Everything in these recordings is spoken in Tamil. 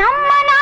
నమ్మనా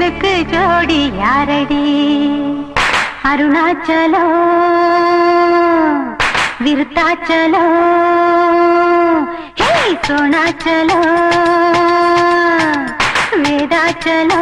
உனக்கு ஜோடி யாரடி? அருணாச்சலோ விருத்தாச்சலோ ஹே சோனாச்சலோ வேதாச்சலோ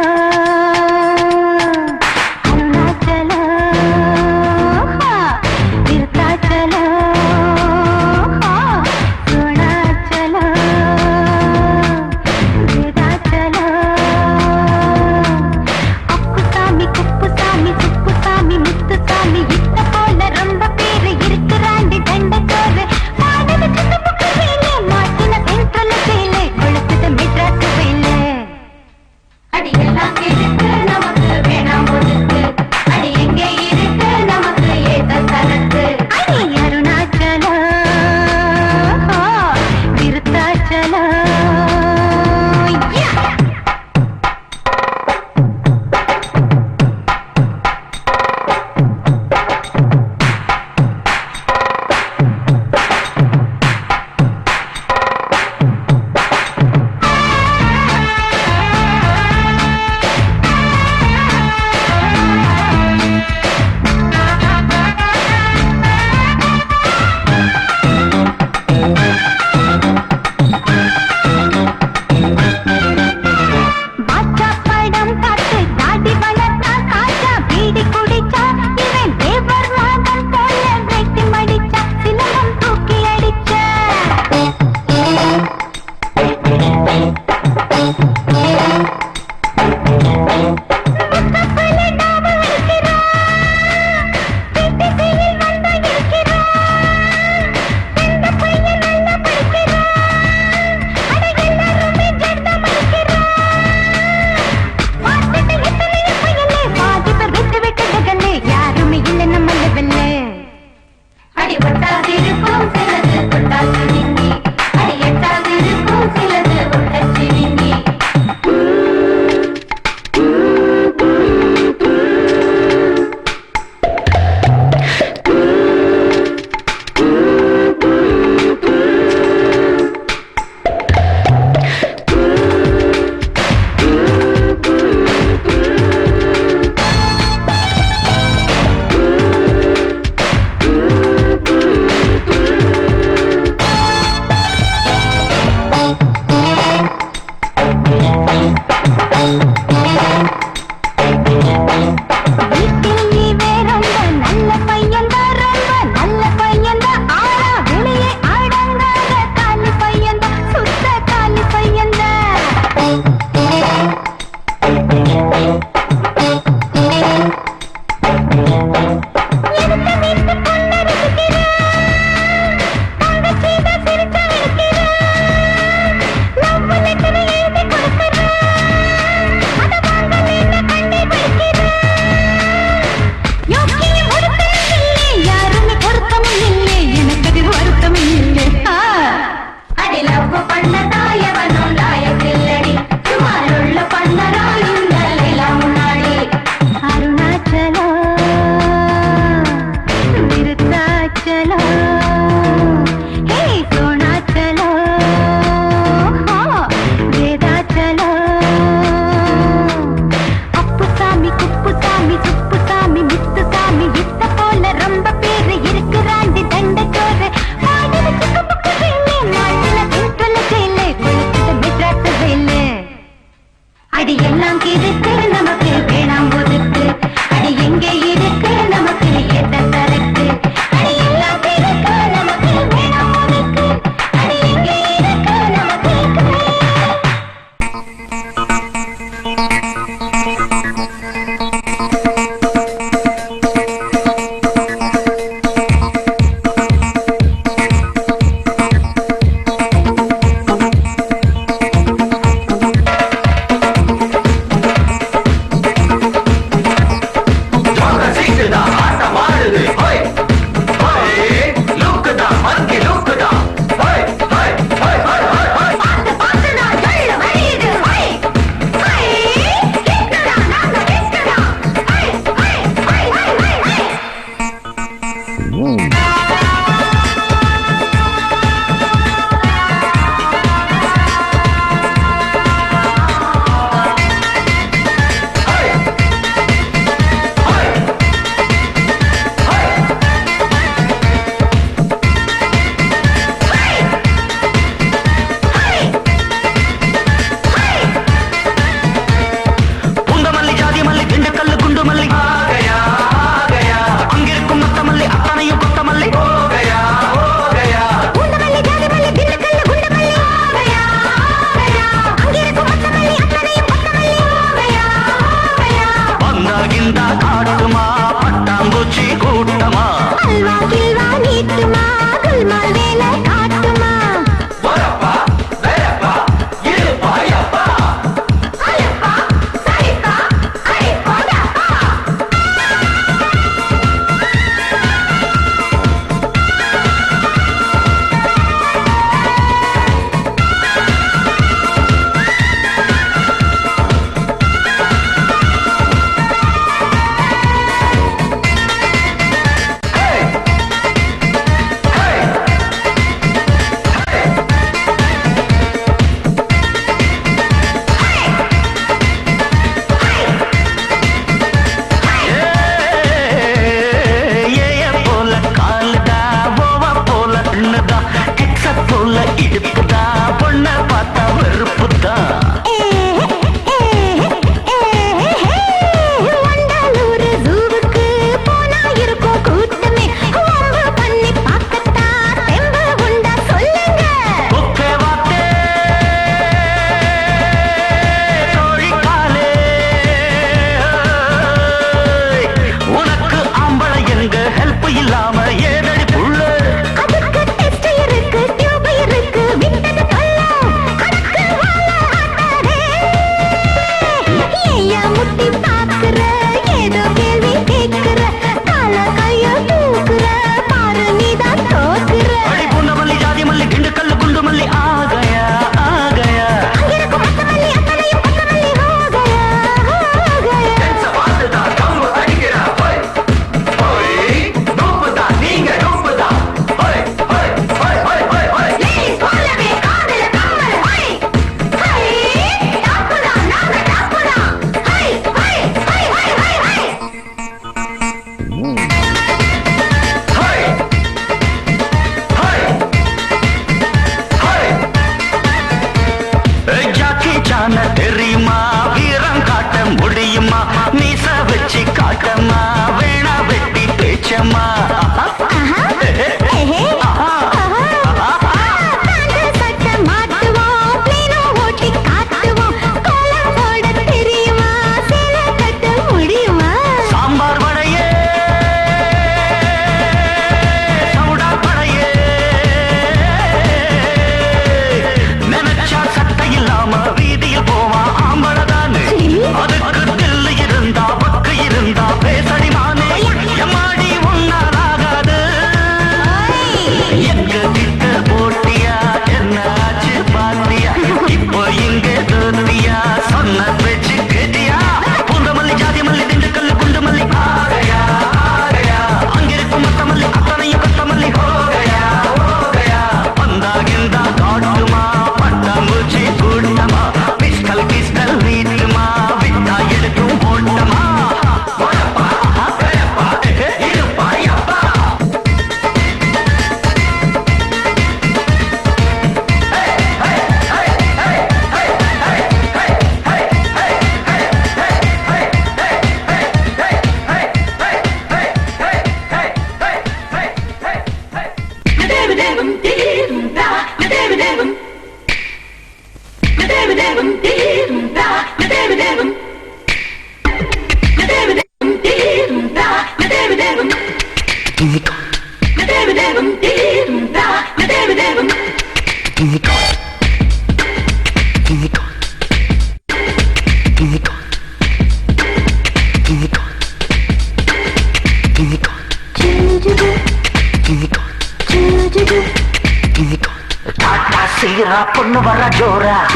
llora.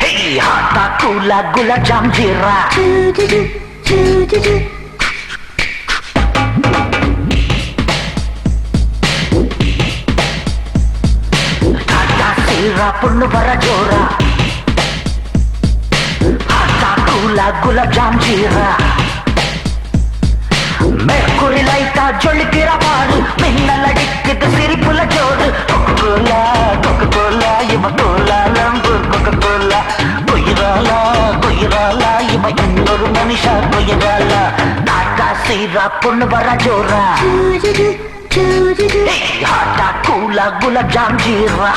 Hey, hata kula gula jamzira. Tata sira punnu bara jora. Hata kula gula jamzira. மேற்குறி லைட்டா ஜொலிக்கிற பாடு. மின்னல் அடிக்குது சிரிப்புல ஜோடு. கொக்கோலா கொக்கோலா இவ Kuala Lumpur Coca Cola Koirala Koirala இவ இன்னொரு மனுஷா கொயிராலா தாக்கா சீரா பொண்ணு வர ஜோரா ஹாட்டா கூலா குலாப் ஜீரா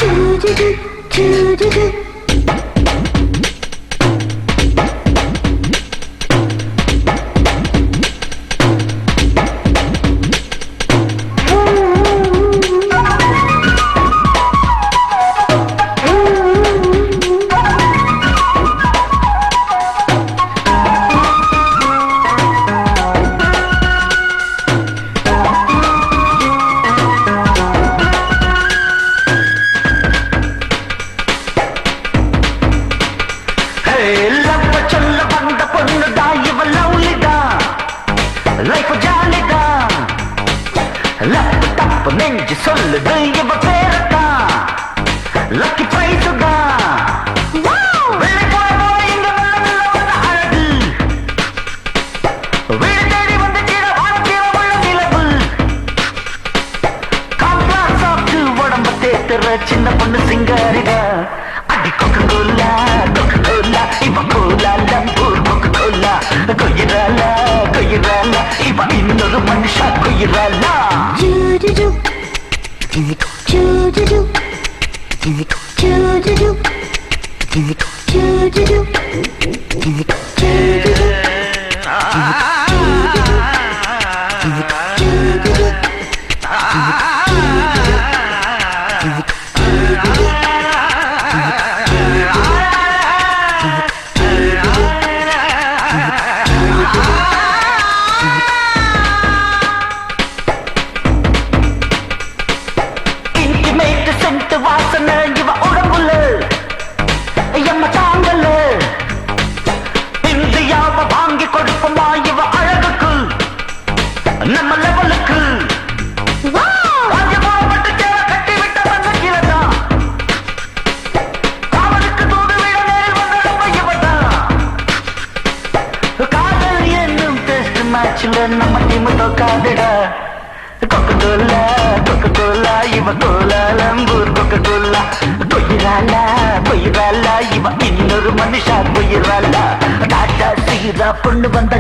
clínica. పండు పంట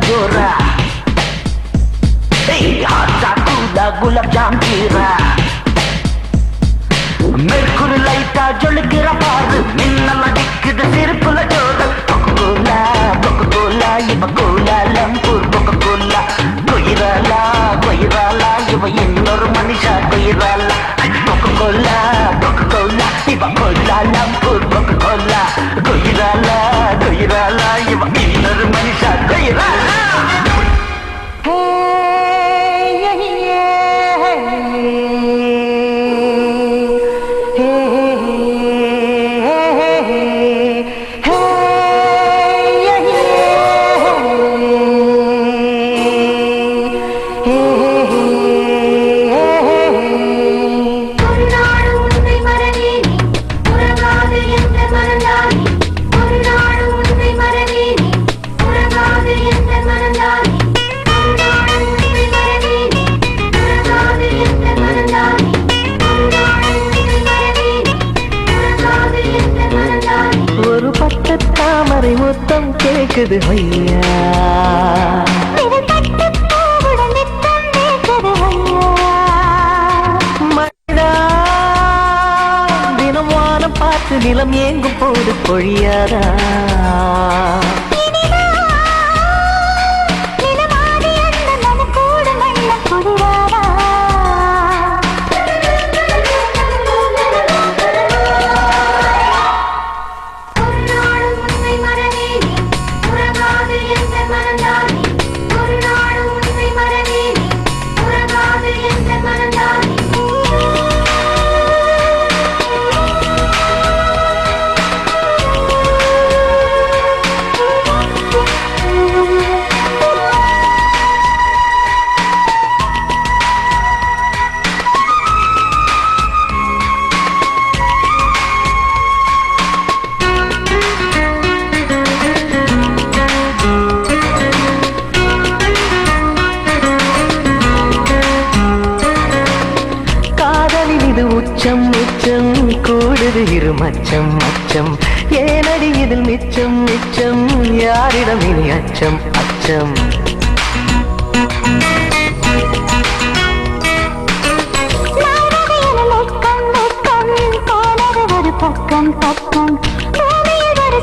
ஒரு பக்கம் பக்கம்.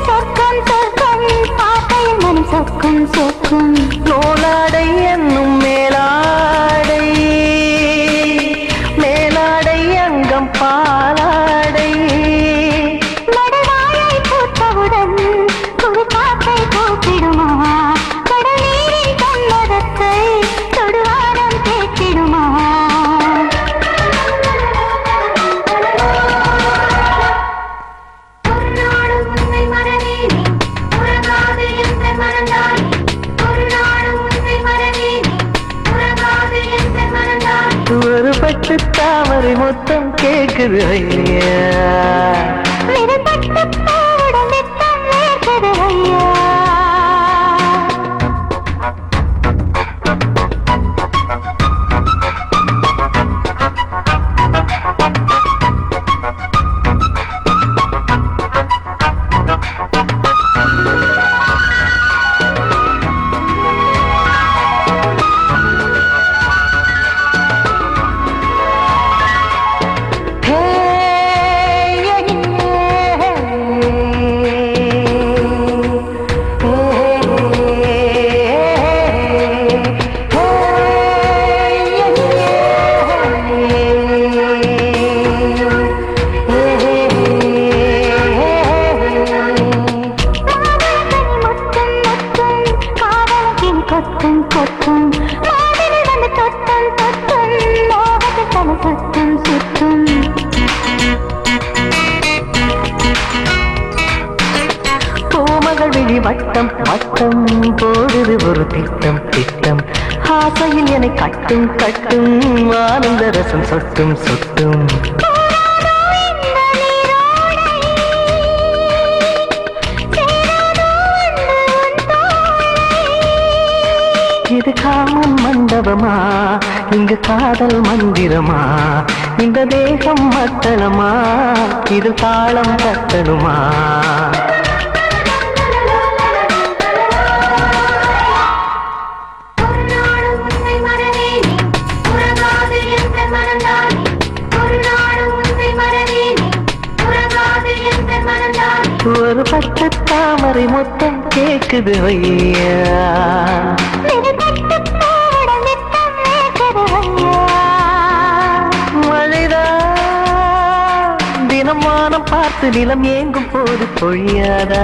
சொர்க்கம் சொர்க்கம். பார்க்கையில் மனம் சொக்கும் சொக்கும் நூலாடை என்னும் மேலாடை கேக்குது கொத்தும் கொத்தும் வந்து தொட்டும் தொட்டும். மோகத்து தலை சுத்தும் சுத்தும் பூமகள் விழி வட்டம் வட்டம் போடுது ஒரு திட்டம் திட்டம். ஆசையில் என்னை கட்டும் கட்டும். ஆனந்த ரசம் சொட்டும் சொட்டும். மண்டபமா இங்கு காதல் மந்திரமா? இந்த தேகம் மத்தளமா இது தாளம் தட்டணுமா ஒரு பட்டு தாமரை மொத்தம் கேக்குது ஐயா. பார்த்து நிலம் ஏங்கும் போது பொழியாதா?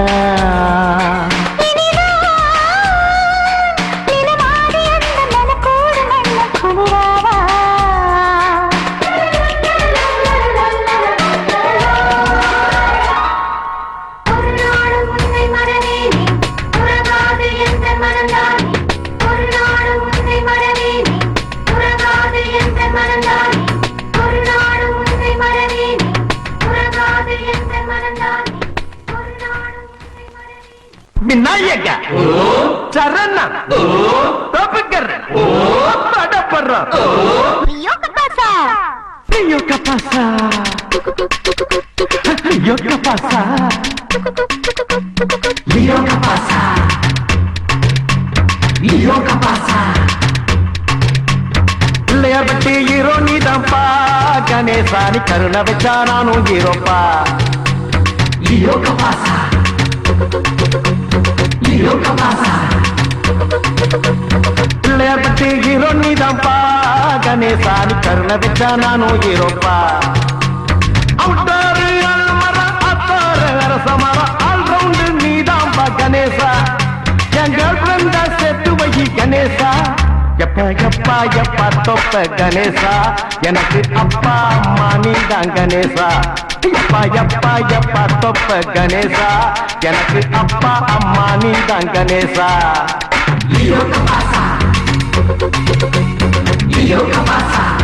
சரண தப்புக்கர் படப்படுற ஐயோ கப்பாசா. Io capasa Io capasa Io capasa Io capasa Pillaiyar பட்டி ஹீரோ நீதான்ப்பா. கணேசானி கருணை வச்சா நானும் ஹீரோப்பா. பிள்ளையார் பட்டு ஹீரோ நீதான்ப்பா கணேசா நீ கருணை வச்சா நானும் ஹீரோப்பா அவுட்டாரு அல்மரம் அத்தாரு அரசமரம் ஆல் நீதான்ப்பா கணேசா. என் கேர்ள் ஃப்ரெண்டா செத்து வை கணேசா. எப்பா எப்பா எப்பா தொப்ப கணேசா. எனக்கு அப்பா அம்மா நீதான் கணேசா. எப்பா எப்பா எப்பா தொப்ப கணேசா. எனக்கு அப்பா அம்மா நீதான் கணேசா. Yo, yo, pasa.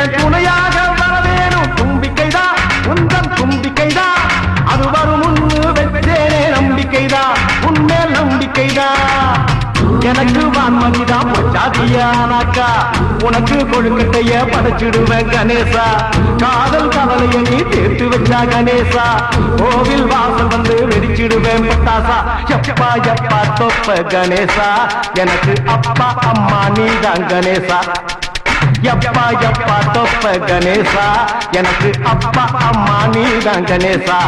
என் துணையாக வரவேணும். தும்பிக்கைதான் உந்தன் தும்பிக்கைதான் அது வரும் முன்னு வச்சேனே நம்பிக்கைதான் உன்மேல் நம்பிக்கைதான் எனக்கு வான்மணிதான் பச்சாதியானாக்கா. உனக்கு கொழுக்கட்டைய படைச்சிடுவேன் கணேசா. காதல் கவலைய நீ தேர்த்து வச்சா கணேசா. கோவில் வாசல் வந்து வெடிச்சிடுவேன் பட்டாசா. எப்பா எப்பா தொப்ப கணேசா. எனக்கு அப்பா அம்மா நீ தான் கணேசா. எப்பா எப்பா தொப்ப கணேசா. எனக்கு அப்பா அம்மா நீ தான் கணேசா.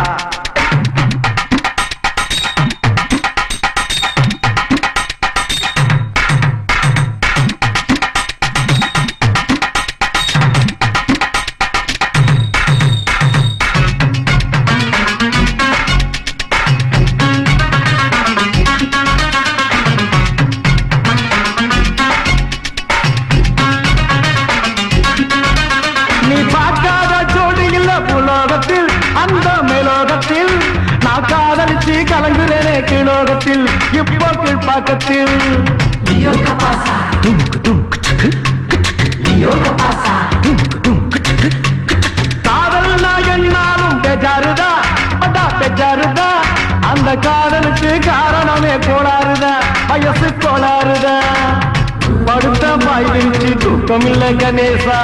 தூக்கம் கணேசா.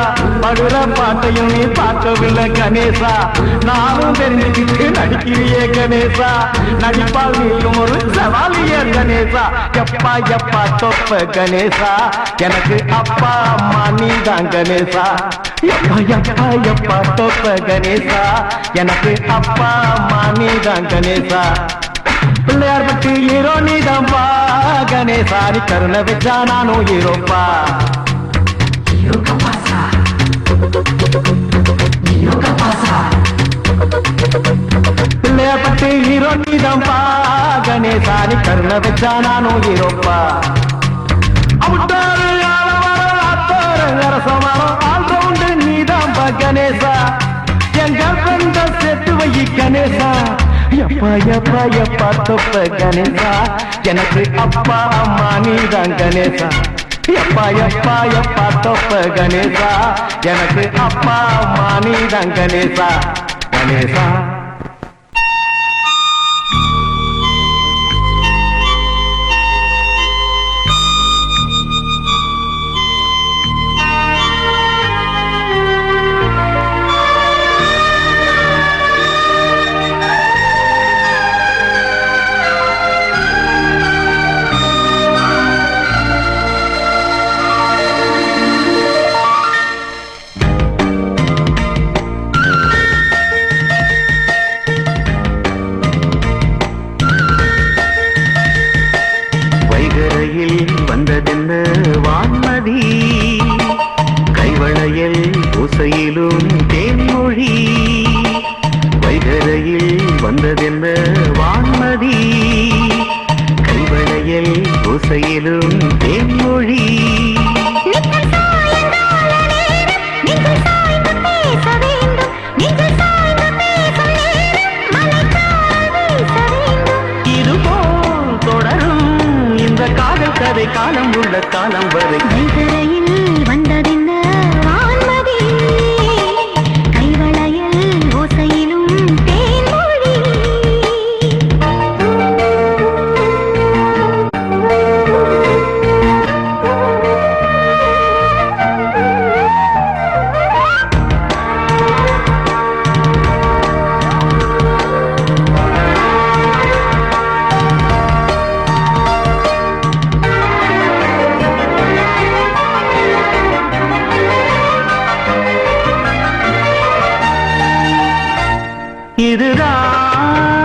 படுற பாட்டையும் நீ பார்க்கவில்லை கணேசா. நானும் தெரிஞ்சுக்கிட்டு நடிக்கிறியே கணேசா. நடிப்பால் நீயும் ஒரு சவாலிய கணேசா. எப்பா எப்பா தொப்ப கணேசா. எனக்கு அப்பா அம்மா நீ தான் கணேசா. எப்பா எப்பா எப்பா தொப்ப கணேசா. எனக்கு அப்பா அம்மா நீ தான் கணேசா. பிள்ளையார் பட்டு ஹீரோ நீதான்பா கணேசா. நீ கருணை வச்சா நானும் ஹீரோப்பா பிள்ளையார் ஹீரோ நீதான்பா கணேசா நீ வச்சா நானும் ஹீரோப்பா கணேசா. என் கேர்ள் சேர்த்து வை கணேசா. எப்பா எப்பா எப்பா தொப்ப கணேசா. எனக்கு அப்பா அம்மா நீதான் கணேசா. எப்பா எப்பா எப்பா தொப்ப கணேசா. எனக்கு அப்பா அம்மா நீதான் கணேசா. கணேசா. காலம் வரை. हाँ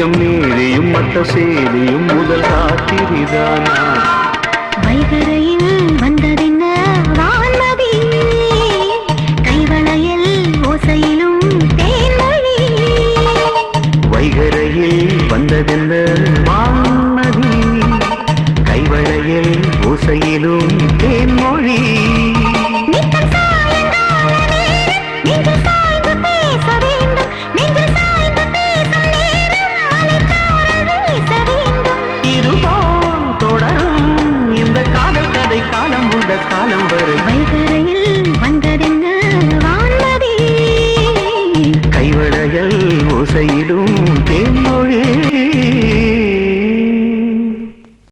மிச்சம் மீறியும் மட்ட சேரியும் முதல் காத்திரிதானா